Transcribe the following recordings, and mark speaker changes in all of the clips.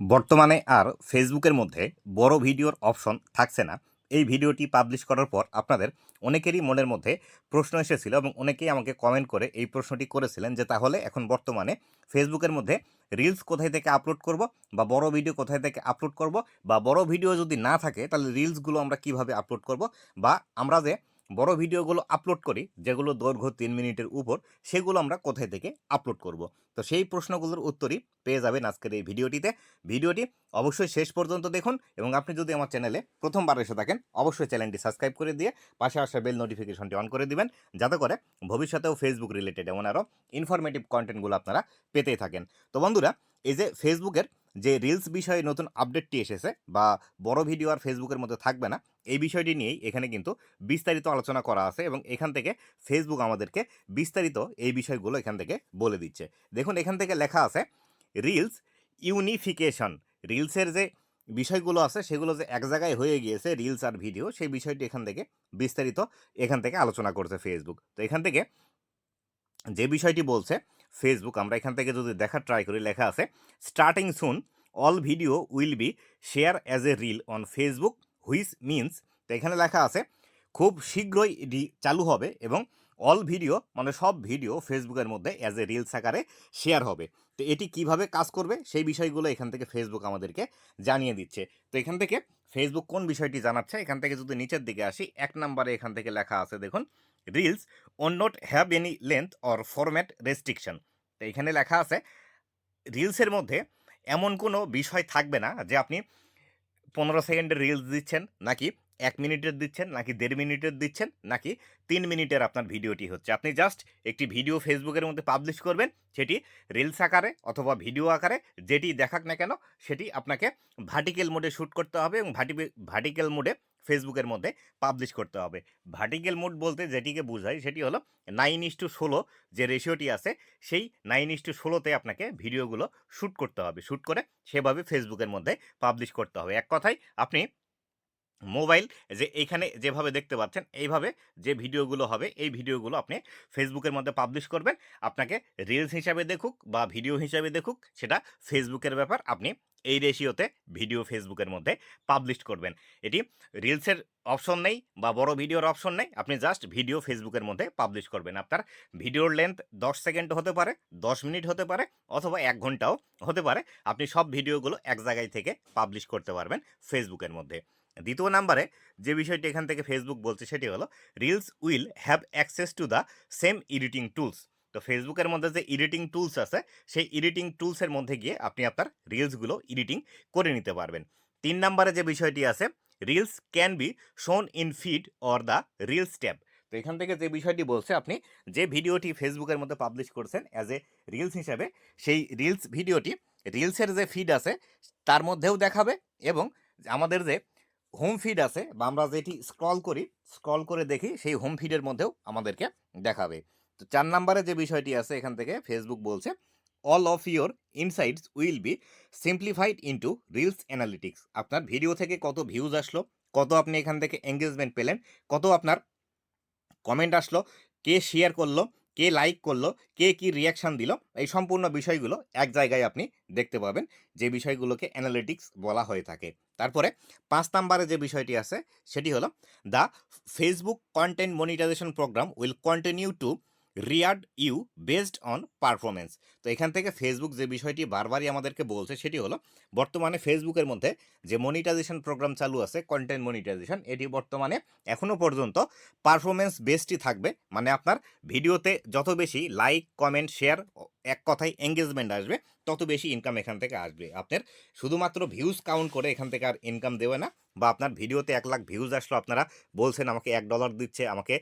Speaker 1: বর্তমানে আর ফেসবুকের মধ্যে বড় ভিডিওর অপশন থাকছে না। এই ভিডিওটি পাবলিশ করার পর আপনাদের অনেকেরই মনের মধ্যে প্রশ্ন এসেছিল এবং অনেকেই আমাকে কমেন্ট করে এই প্রশ্নটি করেছিলেন যে তাহলে এখন বর্তমানে ফেসবুকের মধ্যে রিলস কোথায় থেকে আপলোড করব বা বড় ভিডিও কোথায় থেকে আপলোড করব বা বড় ভিডিও যদি না থাকে তাহলে রিলসগুলো আমরা কীভাবে আপলোড করব বা আমরা যে বড় ভিডিওগুলো আপলোড করি, যেগুলো দৈর্ঘ্য তিন মিনিটের উপর, সেগুলো আমরা কোথায় থেকে আপলোড করব? তো সেই প্রশ্নগুলোর উত্তরই পেয়ে যাবেন আজকের এই ভিডিওটিতে। ভিডিওটি অবশ্যই শেষ পর্যন্ত দেখুন এবং আপনি যদি আমার চ্যানেলে প্রথমবার এসে থাকেন, অবশ্যই চ্যানেলটি সাবস্ক্রাইব করে দিয়ে পাশে আসা বেল নোটিফিকেশনটি অন করে দিবেন, যাতে করে ভবিষ্যতেও ফেসবুক রিলেটেড এমন আরও ইনফরমেটিভ কন্টেন্টগুলো আপনারা পেতেই থাকেন। তো বন্ধুরা, এই যে ফেসবুকের যে রিলস বিষয়ে নতুন আপডেটটি এসেছে বা বড় ভিডিও আর ফেসবুকের মধ্যে থাকবে না, এই বিষয়টি নিয়েই এখানে কিন্তু বিস্তারিত আলোচনা করা আছে এবং এখান থেকে ফেসবুক আমাদেরকে বিস্তারিত এই বিষয়গুলো এখান থেকে বলে দিচ্ছে। দেখুন, এখান থেকে লেখা আছে রিলস ইউনিফিকেশন রিলসের যে বিষয়গুলো আছে, সেগুলো যে এক জায়গায় হয়ে গিয়েছে রিলস আর ভিডিও সেই বিষয়টি এখান থেকে বিস্তারিত এখান থেকে আলোচনা করছে ফেসবুক তো এখান থেকে যে বিষয়টি বলছে ফেসবুক আমরা এখান থেকে যদি দেখার ট্রাই করি, লেখা আছে starting soon all video will be share as a reel on Facebook which means তো এখানে লেখা আছে, খুব শীঘ্রই এটি চালু হবে এবং অল ভিডিও মানে সব ভিডিও ফেসবুকের মধ্যে অ্যাজ এ রিলস আকারে শেয়ার হবে। তো এটি কীভাবে কাজ করবে, সেই বিষয়গুলো এখান থেকে ফেসবুক আমাদেরকে জানিয়ে দিচ্ছে। তো এখান থেকে ফেসবুক কোন বিষয়টি জানাচ্ছে? এখান থেকে যদি নিচের দিকে আসি, এক নম্বরে এখান থেকে লেখা আছে, দেখুন reels own not have any length or format restriction তো এখানে লেখা আছে রিলসের মধ্যে এমন কোনো বিষয় থাকবে না যে আপনি পনেরো সেকেন্ডের রিলস দিচ্ছেন, নাকি এক মিনিটের দিচ্ছেন, নাকি দেড় মিনিটের দিচ্ছেন, নাকি তিন মিনিটের আপনার ভিডিওটি হচ্ছে। আপনি জাস্ট একটি ভিডিও ফেসবুকের মধ্যে পাবলিশ করবেন, সেটি রিলস আকারে অথবা ভিডিও আকারে যেটি দেখাক না কেন, সেটি আপনাকে ভার্টিক্যাল মোডে শ্যুট করতে হবে এবং ভার্টি ভার্টিক্যাল মোডে ফেসবুকের মধ্যে পাবলিশ করতে হবে। ভার্টিক্যাল মোড বলতে যেটিকে বোঝায় সেটি হলো নাইন ইস টু ষোলো যে রেশিওটি আছে, সেই নাইন ইস টু ষোলোতে আপনাকে ভিডিওগুলো শ্যুট করতে হবে। শ্যুট করে সেভাবে ফেসবুকের মধ্যে পাবলিশ করতে হবে। এক কথায়, আপনি মোবাইল যে এইখানে যেভাবে দেখতে পাচ্ছেন, এইভাবে যে ভিডিওগুলো হবে, এই ভিডিওগুলো আপনি ফেসবুকের মধ্যে পাবলিশ করবেন। আপনাকে রিলস হিসাবে দেখুক বা ভিডিও হিসাবে দেখুক, সেটা ফেসবুকের ব্যাপার। আপনি এই রেশিওতে ভিডিও ফেসবুকের মধ্যে পাবলিশ করবেন। এটি রিলসের অপশন নেই বা বড় ভিডিওর অপশন নেই। আপনি জাস্ট ভিডিও ফেসবুকের মধ্যে পাবলিশ করবেন। আপনার ভিডিওর লেন্থ দশ সেকেন্ড হতে পারে, দশ মিনিট হতে পারে, অথবা এক ঘন্টাও হতে পারে। আপনি সব ভিডিওগুলো এক জায়গায় থেকে পাবলিশ করতে পারবেন ফেসবুকের মধ্যে। দ্বিতীয় নাম্বারে যে বিষয়টি এখান থেকে ফেসবুক বলছে সেটি হলো reels will have access to the same editing tools তো ফেসবুকের মধ্যে যে এডিটিং টুলস আছে, সেই এডিটিং টুলসের মধ্যে গিয়ে আপনি আপনার রিলসগুলো এডিটিং করে নিতে পারবেন। তিন নাম্বারে যে বিষয়টি আছে reels can be shown in feed or the reels tab তো এখান থেকে যে বিষয়টি বলছে আপনি, যে ভিডিওটি ফেসবুকের মধ্যে পাবলিশ করছেন অ্যাজ এ রিলস হিসাবে, সেই রিলস ভিডিওটি রিলসের যে ফিড আছে, তার মধ্যেও দেখাবে এবং আমাদের যে হোম ফিড আছে বা আমরা যেটি স্ক্রল করি স্ক্রল করে দেখি সেই হোম ফিডের মধ্যেও আমাদেরকে দেখাবে। তো চার নাম্বারে যে বিষয়টি আছে এখান থেকে ফেসবুক বলছে all of your insights will be simplified into reels analytics আপনার ভিডিও থেকে কত ভিউজ আসলো, কত আপনি এখান থেকে এঙ্গেজমেন্ট পেলেন, কত আপনার কমেন্ট আসলো, কে শেয়ার করল কে লাইক করল, কে কি রিয়াকশান দিল, এই সম্পূর্ণ বিষয়গুলো এক জায়গায় আপনি দেখতে পাবেন। যে বিষয়গুলোকে অ্যানালিটিক্স বলা হয়ে থাকে। তারপরে পাঁচ নাম্বারে যে বিষয়টি আছে, সেটি হলো the Facebook content monetization program will continue to reward you, based on performance তো এখান থেকে ফেসবুক যে বিষয়টি বারবারই আমাদেরকে বলছে সেটি হলো, বর্তমানে ফেসবুকের মধ্যে যে মনিটাইজেশন প্রোগ্রাম চালু আছে কন্টেন্ট মনিটাইজেশন এটি বর্তমানে এখনও পর্যন্ত পারফরমেন্স বেসডই থাকবে। মানে আপনার ভিডিওতে যত বেশি লাইক কমেন্ট শেয়ার এক কথায় এঙ্গেজমেন্ট আসবে, তত বেশি ইনকাম এখান থেকে আসবে। আপনার শুধুমাত্র ভিউজ কাউন্ট করে এখান থেকে আর ইনকাম দেবে না, বা আপনার ভিডিওতে এক লাখ ভিউজ আসলো, আপনারা বলছেন আমাকে এক ডলার দিচ্ছে, আমাকে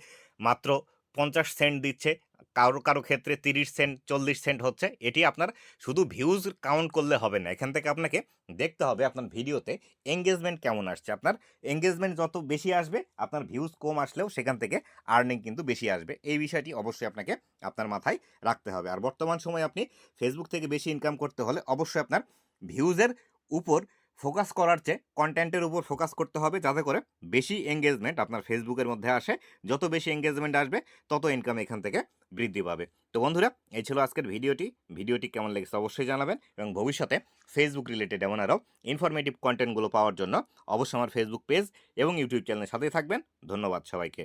Speaker 1: মাত্র পঞ্চাশ সেন্ট দিচ্ছে, কারও কারও ক্ষেত্রে তিরিশ সেন্ট চল্লিশ সেন্ট হচ্ছে। এটি আপনার শুধু ভিউজ কাউন্ট করলে হবে না। এখান থেকে আপনাকে দেখতে হবে আপনার ভিডিওতে এঙ্গেজমেন্ট কেমন আসছে। আপনার এঙ্গেজমেন্ট যত বেশি আসবে, আপনার ভিউজ কম আসলেও সেখান থেকে আর্নিং কিন্তু বেশি আসবে। এই বিষয়টি অবশ্যই আপনাকে আপনার মাথায় রাখতে হবে। আর বর্তমান সময়ে আপনি ফেসবুক থেকে বেশি ইনকাম করতে হলে অবশ্যই আপনার ভিউজের উপর ফোকাস করার চেয়ে কন্টেন্টের উপর ফোকাস করতে হবে যাতে করে বেশি এঙ্গেজমেন্ট আপনার ফেসবুকের মধ্যে আসে। যত বেশি এঙ্গেজমেন্ট আসবে, তত ইনকাম এখান থেকে বৃদ্ধি পাবে। তো বন্ধুরা, এই ছিল আজকের ভিডিওটি। ভিডিওটি কেমন লেগেছে অবশ্যই জানাবেন এবং ভবিষ্যতে ফেসবুক রিলেটেড এমন আরও ইনফরমেটিভ কন্টেন্টগুলো পাওয়ার জন্য অবশ্যই আমার ফেসবুক পেজ এবং ইউটিউব চ্যানেলের সাথেই থাকবেন। ধন্যবাদ সবাইকে।